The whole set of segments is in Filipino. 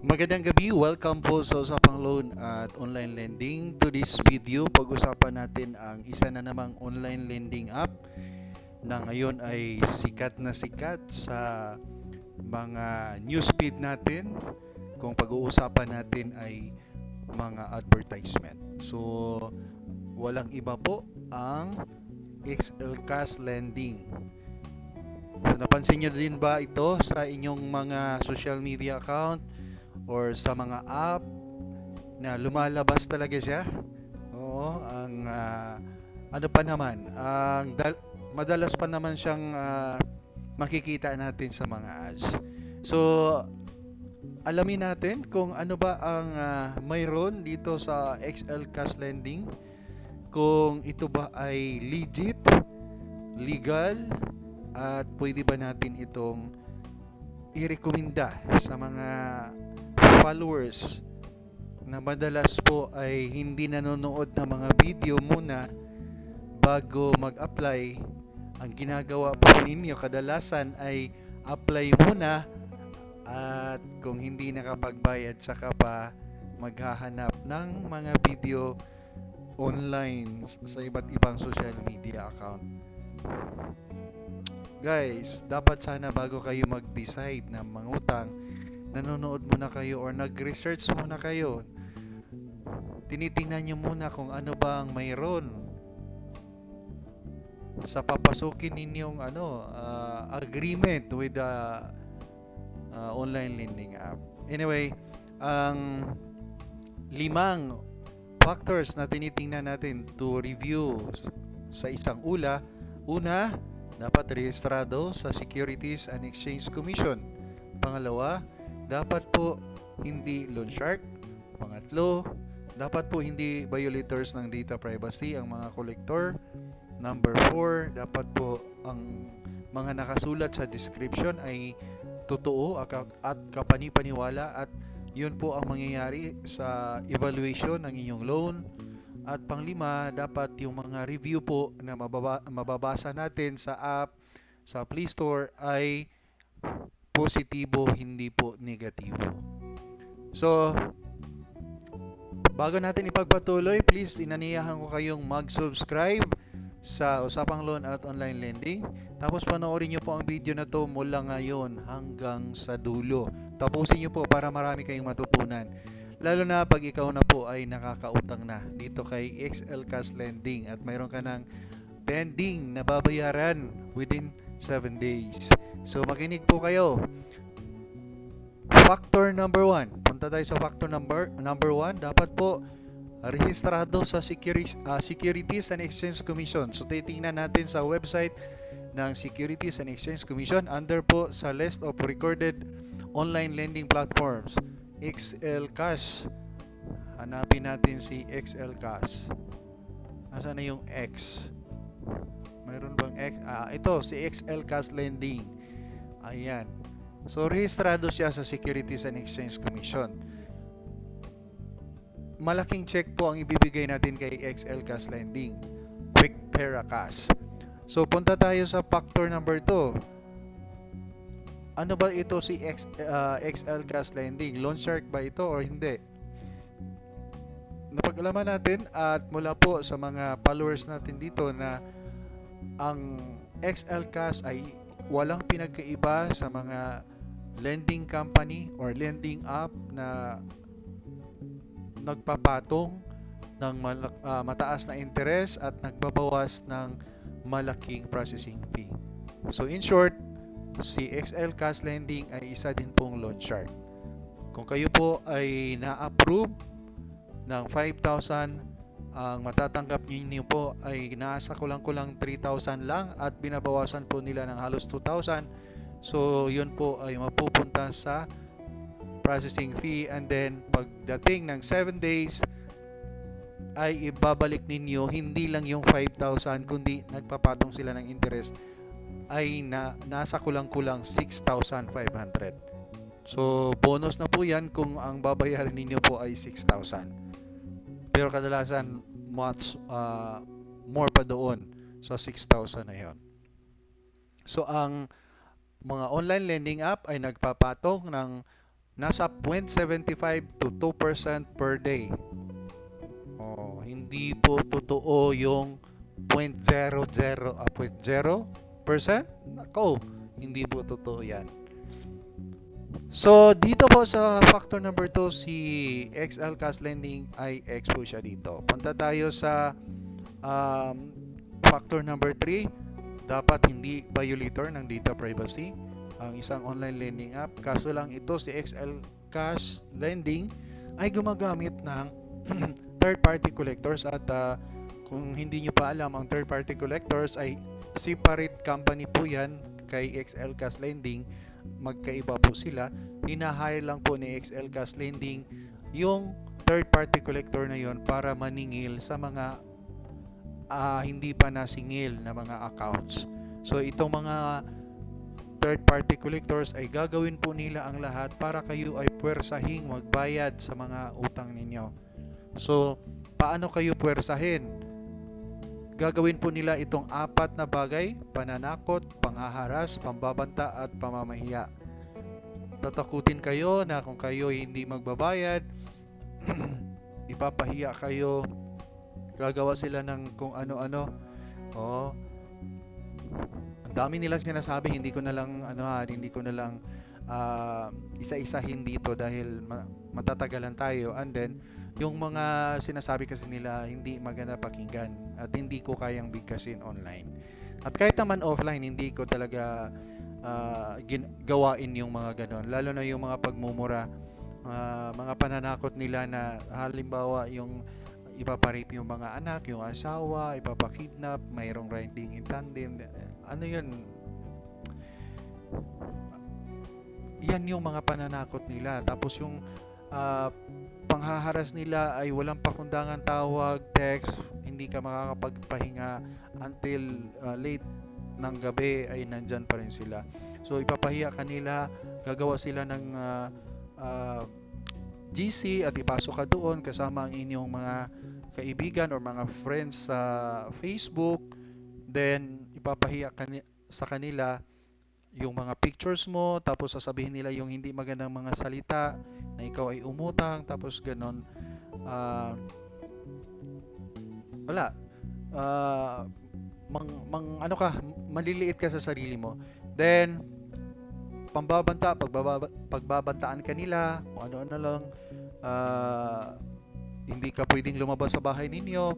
Magandang gabi, welcome po sa Usapang Loan at Online Lending. To this video, pag-usapan natin ang isa na namang online lending app na ngayon ay sikat na sikat sa mga newsfeed natin kung pag-uusapan natin ay mga advertisement. So, walang iba po ang XL Cash Lending. So, napansin nyo din ba ito sa inyong mga social media account or sa mga app na lumalabas talaga siya? Oo, ang ah, ano pa naman, ang dal- madalas pa naman siyang ah, makikita natin sa mga ads. So, alamin natin kung ano ba ang ah, mayroon dito sa XL Cash Lending. Kung ito ba ay legit, legal, at pwede ba natin itong irekomenda sa mga followers na madalas po ay hindi nanonood ng mga video muna bago mag-apply. Ang ginagawa po ninyo kadalasan ay apply muna at kung hindi nakapagbayad saka pa maghahanap ng mga video online sa iba't ibang social media account. Guys, dapat sana bago kayo mag-decide na mangutang, nanonood muna kayo or nag-research muna kayo. Tinitingnan nyo muna kung ano ba ang mayroon sa papasukin ninyong ano ah, agreement with the ah, online lending app. Anyway, ang limang factors na tinitingnan natin to review sa isang ula. Una, dapat rehistrado sa Securities and Exchange Commission. Pangalawa, dapat po hindi loan shark. Pangatlo, dapat po hindi violators ng data privacy ang mga collector. Number 4, dapat po ang mga nakasulat sa description ay totoo at kapanipaniwala at yun po ang mangyayari sa evaluation ng inyong loan. At panglima, dapat yung mga review po na mababa, mababasa natin sa app, sa Play Store ay positibo, hindi po negatibo. So, bago natin ipagpatuloy, please inaniyahan ko kayong mag-subscribe sa Usapang Loan at Online Lending. Tapos panoorin nyo po ang video na to mula ngayon hanggang sa dulo. Tapusin nyo po para marami kayong matutunan. Lalo na pag ikaw na po ay nakakautang na dito kay XL Cash Lending at mayroon ka ng pending na babayaran within 7 days. So makinig po kayo. Factor number 1. Punta tayo sa factor number number 1. Dapat po rehistrado sa Securities, ah, Securities and Exchange Commission. So titingnan natin sa website ng Securities and Exchange Commission under po sa list of recorded online lending platforms. XL Cash. Hanapin natin si XL Cash. Nasaan na yung X? Mayroon bang X? Ah, ito, si XL Cash Lending. Ayan. So, rehistrado siya sa Securities and Exchange Commission. Malaking check po ang ibibigay natin kay XL Cash Lending. Quick Pera Cash. So, punta tayo sa factor number 2 ano ba ito si X, ah, XL Cash Lending? Loan shark ba ito or hindi? Napag-alaman natin at mula po sa mga followers natin dito na ang XL Cash ay walang pinagkaiba sa mga lending company or lending app na nagpapatong ng ah, mataas na interest at nagbabawas ng malaking processing fee. So in short, si XL Cash Lending ay isa din pong loan shark. Kung kayo po ay na-approve ng 5,000, ang matatanggap niyo po ay nasa kulang-kulang 3,000 lang at binabawasan po nila ng halos 2,000. So, yun po ay mapupunta sa processing fee and then pagdating ng 7 days ay ibabalik ninyo hindi lang yung 5,000 kundi nagpapatong sila ng interest ay na, nasa kulang-kulang 6,500. So, bonus na po yan kung ang babayaran ninyo po ay 6,000. Pero kadalasan, much uh, more pa doon sa 6,000 na yon. So, ang mga online lending app ay nagpapatong ng nasa 0.75 to 2% per day. Oh, hindi po totoo yung 0.00 ah, 0.0%? Nako, hindi po totoo 'yan. So, dito po sa factor number 2, si XL Cash Lending ay X siya dito. Punta tayo sa um, factor number 3, dapat hindi violator ng data privacy ang isang online lending app. Kaso lang ito si XL Cash Lending ay gumagamit ng third party collectors at ah, kung hindi nyo pa alam ang third party collectors ay separate company po yan kay XL Cash Lending magkaiba po sila hinahire lang po ni XL Cash Lending yung third party collector na yon para maningil sa mga ah, hindi pa nasingil na mga accounts. So itong mga third party collectors ay gagawin po nila ang lahat para kayo ay puwersahing magbayad sa mga utang ninyo. So paano kayo puwersahin gagawin po nila itong apat na bagay, pananakot, panghaharas, pambabanta at pamamahiya. Tatakutin kayo na kung kayo hindi magbabayad, ipapahiya kayo, gagawa sila ng kung ano-ano. Oh. Ang dami nilang sinasabi, hindi ko na lang ano ha, hindi ko na lang ah, isa-isahin dito dahil ma- matatagalan tayo and then yung mga sinasabi kasi nila hindi maganda pakinggan at hindi ko kayang bigkasin online. At kahit naman offline, hindi ko talaga ah, gin- gawain yung mga ganon. Lalo na yung mga pagmumura, ah, mga pananakot nila na halimbawa yung ipaparip yung mga anak, yung asawa, ipapakidnap, mayroong riding in tandem. Ano yun? Yan yung mga pananakot nila. Tapos yung ah, panghaharas nila ay walang pakundangan tawag, text, hindi ka makakapagpahinga until uh, late ng gabi ay nandyan pa rin sila. So ipapahiya kanila, gagawa sila ng uh, uh, GC at ipasok ka doon kasama ang inyong mga kaibigan or mga friends sa Facebook. Then ipapahiya kani- sa kanila yung mga pictures mo, tapos sasabihin nila yung hindi magandang mga salita na ikaw ay umutang, tapos ganon. Ah, wala. Ah, mang, mang, ano ka, maliliit ka sa sarili mo. Then, pambabanta, pagbababa, pagbabantaan ka nila, kung ano-ano lang, ah, hindi ka pwedeng lumabas sa bahay ninyo,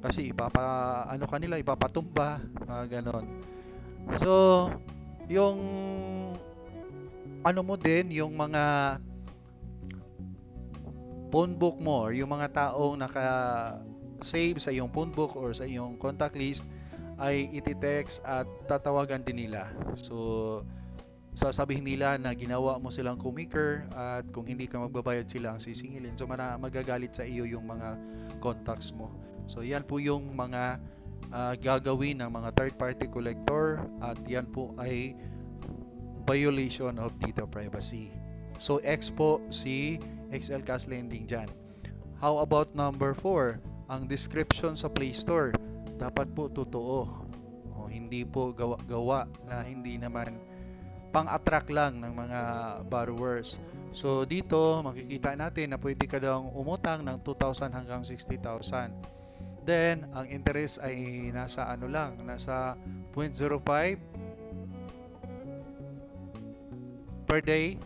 kasi ipapa, ano ka nila, ipapatumba, mga ganon. So, yung ano mo din, yung mga phone book mo or yung mga taong naka save sa iyong phone book or sa iyong contact list ay iti-text at tatawagan din nila. So sasabihin nila na ginawa mo silang kumiker at kung hindi ka magbabayad sila ang sisingilin. So mara, magagalit sa iyo yung mga contacts mo. So yan po yung mga ah, gagawin ng mga third party collector at yan po ay violation of data privacy. So X po si XL Cash Lending dyan. How about number 4? Ang description sa Play Store dapat po totoo. O, hindi po gawa-gawa na hindi naman pang-attract lang ng mga borrowers. So dito makikita natin na pwede ka daw umutang ng 2,000 hanggang 60,000. Then ang interest ay nasa ano lang, nasa 0.05 per day.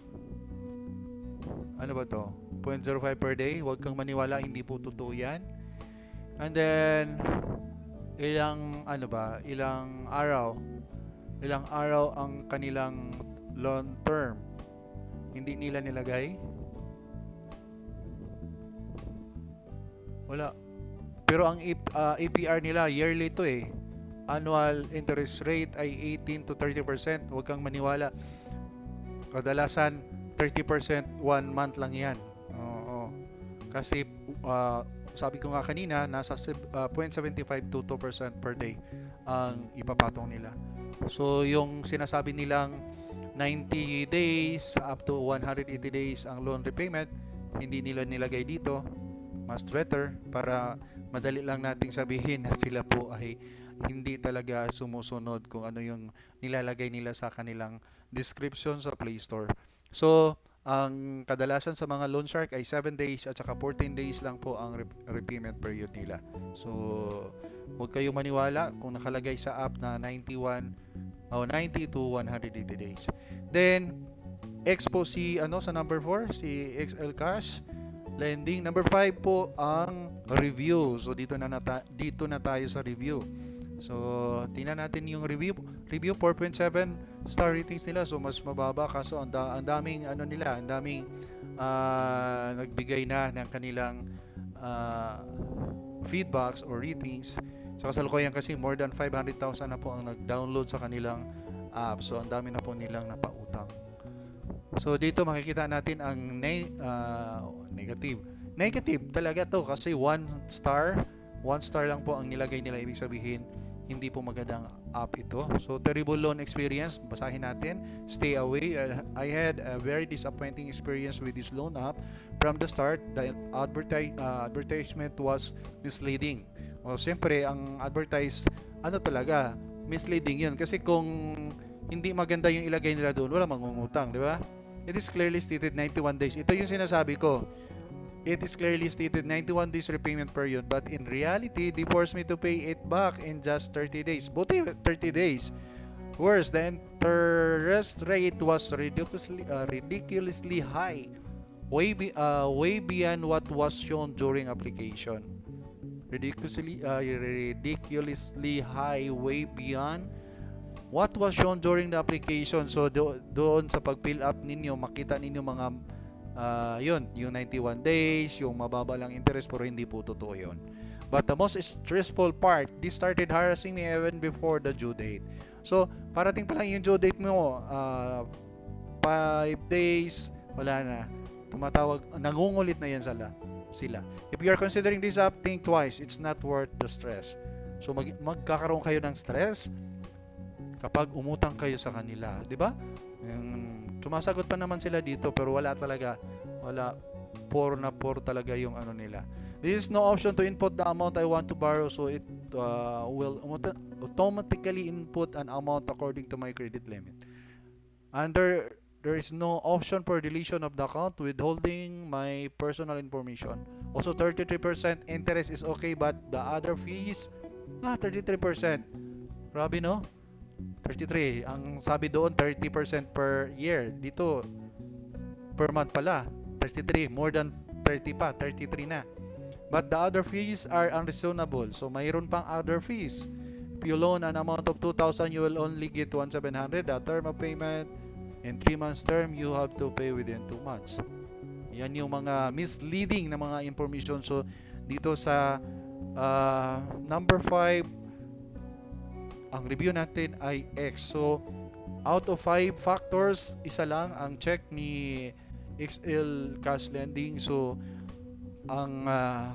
Ano ba to? 0.05 per day. Huwag kang maniwala, hindi po totoo 'yan. And then ilang ano ba, ilang araw ilang araw ang kanilang long term. Hindi nila nilagay. Wala. Pero ang AP, ah, APR nila yearly to eh. Annual interest rate ay 18 to 30%. Huwag kang maniwala. Kadalasan 30% one month lang 'yan. Oo. Kasi ah, sabi ko nga kanina nasa seb- ah, 0.75 to 2% per day ang ipapatong nila. So yung sinasabi nilang 90 days up to 180 days ang loan repayment, hindi nila nilagay dito. Mas better para madali lang nating sabihin na sila po ay hindi talaga sumusunod kung ano yung nilalagay nila sa kanilang description sa Play Store. So, Ang kadalasan sa mga loan shark ay 7 days at saka 14 days lang po ang rep- repayment period nila. So, huwag kayong maniwala kung nakalagay sa app na 91 o 90 to 180 days. Then, X po si ano sa number 4, si XL Cash lending. Number 5 po ang review. So dito na nata- dito na tayo sa review. So tingnan natin yung review. Review 4.7 star ratings nila. So mas mababa kaso ang, da- ang daming ano nila, ang daming ah, nagbigay na ng kanilang ah, feedbacks or ratings. Sa kasalukuyan kasi more than 500,000 na po ang nag-download sa kanilang app. So ang dami na po nilang napautang. So dito makikita natin ang ne- ah, negative. Negative talaga to kasi one star, one star lang po ang nilagay nila ibig sabihin hindi po magandang app ito. So terrible loan experience, basahin natin. Stay away. Uh, I had a very disappointing experience with this loan app. From the start, the advertise, uh, advertisement was misleading. O siyempre, ang advertise ano talaga, misleading 'yun kasi kung hindi maganda yung ilagay nila doon, wala mangungutang, di ba? It is clearly stated 91 days. Ito yung sinasabi ko. It is clearly stated 91 days repayment period, but in reality, they forced me to pay it back in just 30 days. Buti 30 days. Worse, the interest rate was ridiculously uh, ridiculously high, way be, uh, way beyond what was shown during application. Ridiculously uh, ridiculously high, way beyond what was shown during the application. So do, doon sa pag-fill up ninyo, makita ninyo mga ah, yun, yung 91 days, yung mababa lang interest pero hindi po totoo yun. But the most stressful part, this started harassing me even before the due date. So, parating pa lang yung due date mo, 5 days, wala na. Tumatawag, nangungulit na yan sila. sila. If you are considering this app, think twice. It's not worth the stress. So, mag, magkakaroon kayo ng stress kapag umutang kayo sa kanila. Di ba? Sumasagot pa naman sila dito pero wala talaga. Wala. Poor na poor talaga yung ano nila. There is no option to input the amount I want to borrow so it uh, will auto- automatically input an amount according to my credit limit. Under there is no option for deletion of the account withholding my personal information. Also 33% interest is okay but the other fees ah 33%. Grabe no? 33. Ang sabi doon 30% per year. Dito per month pala. 33 more than 30 pa, 33 na. But the other fees are unreasonable. So mayroon pang other fees. If you loan an amount of 2,000, you will only get 1,700. The term of payment in 3 months term, you have to pay within 2 months. Yan yung mga misleading na mga information. So dito sa ah, number 5, ang review natin ay X. So out of 5 factors, isa lang ang check ni XL Cash Lending. So ang ah,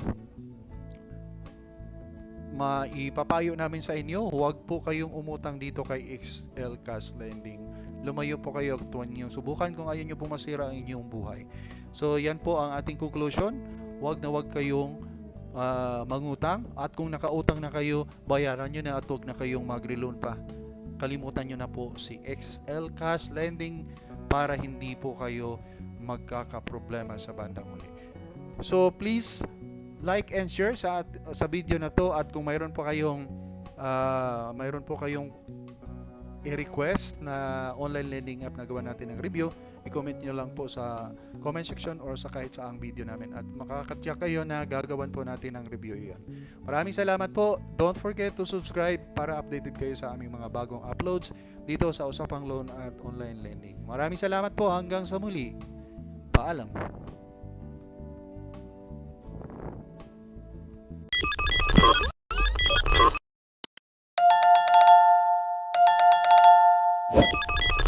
maipapayo namin sa inyo, huwag po kayong umutang dito kay XL Cash Lending. Lumayo po kayo at tuwan niyo. Subukan kung ayaw niyo po masira ang inyong buhay. So yan po ang ating conclusion. Huwag na huwag kayong ah, mangutang at kung nakautang na kayo, bayaran nyo na at huwag na kayong magre-loan pa. Kalimutan nyo na po si XL Cash Lending para hindi po kayo magkakaproblema sa bandang huli. So please like and share sa sa video na to at kung mayroon po kayong ah, mayroon po kayong i-request na online lending app na gawa natin ng review, i-comment nyo lang po sa comment section or sa kahit saang video namin at makakatya kayo na gagawan po natin ng review iyon. Maraming salamat po. Don't forget to subscribe para updated kayo sa aming mga bagong uploads dito sa Usapang Loan at Online Lending. Maraming salamat po hanggang sa muli. Paalam.